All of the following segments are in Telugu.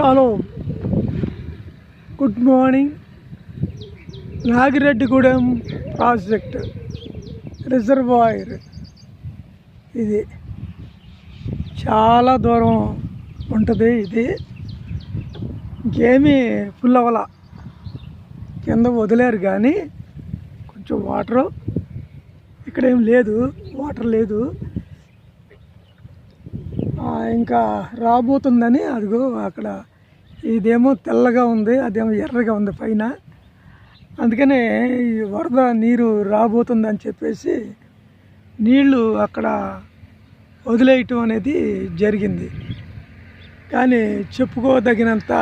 Shallow good morning Nagireddigudem project reservoir. ఇది చాలా దూరం ఉంటుంది ఇది. ఇంకేమీ ఫుల్ అవ్వాల కింద వదిలేరు కానీ కొంచెం వాటరు. ఇక్కడ ఏం లేదు వాటర్ లేదు. ఇంకా రాబోతుందని అదిగో అక్కడ ఇదేమో తెల్లగా ఉంది అదేమో ఎర్రగా ఉంది పైన. అందుకనే ఈ వరద నీరు రాబోతుందని చెప్పేసి నీళ్ళు అక్కడ వదిలేయటం అనేది జరిగింది. కానీ చెప్పుకోదగినంత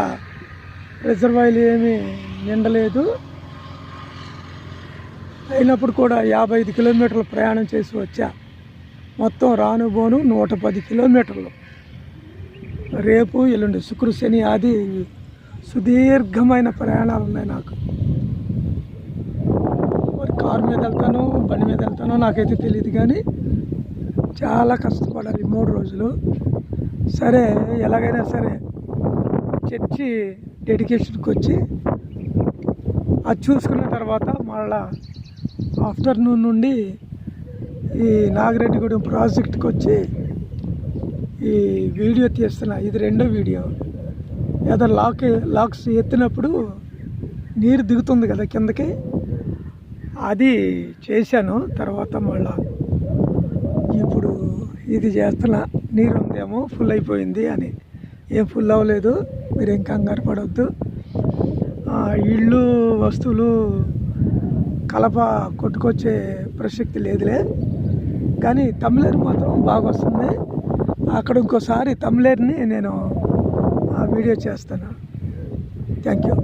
రిజర్వాయర్లు ఏమీ నిండలేదు. అయినప్పుడు కూడా యాభై ఐదు కిలోమీటర్లు ప్రయాణం చేసి వచ్చా. మొత్తం రానుబోను నూట పది కిలోమీటర్లు. రేపు ఎల్లుండి శుక్రు శని ఆది సుదీర్ఘమైన ప్రయాణాలు ఉన్నాయి నాకు. మరి కారు మీద వెళ్తాను బండి మీద వెళ్తానో నాకైతే తెలియదు కానీ చాలా కష్టపడాలి మూడు రోజులు. సరే ఎలాగైనా సరే చర్చి డెడికేషన్కి వచ్చి అది చూసుకున్న తర్వాత మళ్ళా ఆఫ్టర్నూన్ నుండి ఈ నాగిరెడ్డిగూడెం ప్రాజెక్ట్కి వచ్చి ఈ వీడియో తీస్తున్నా ఇది రెండో వీడియో. ఏదో లాక్ లాక్స్ ఎత్తినప్పుడు నీరు దిగుతుంది కదా కిందకి. అది చేశాను తర్వాత మళ్ళా ఇప్పుడు ఇది చేస్తున్నా నీరు ఉందేమో ఫుల్ అయిపోయింది అని. ఏం ఫుల్ అవ్వలేదు మీరేం కంగారు పడవద్దు ఇళ్ళు వస్తువులు కలప కొట్టుకొచ్చే ప్రసక్తి లేదులే. కానీ తమిళనాడు మాత్రం బాగా వస్తుంది అక్కడ ఇంకోసారి తమిళేరుని నేను ఆ వీడియో చేస్తాను. Thank you.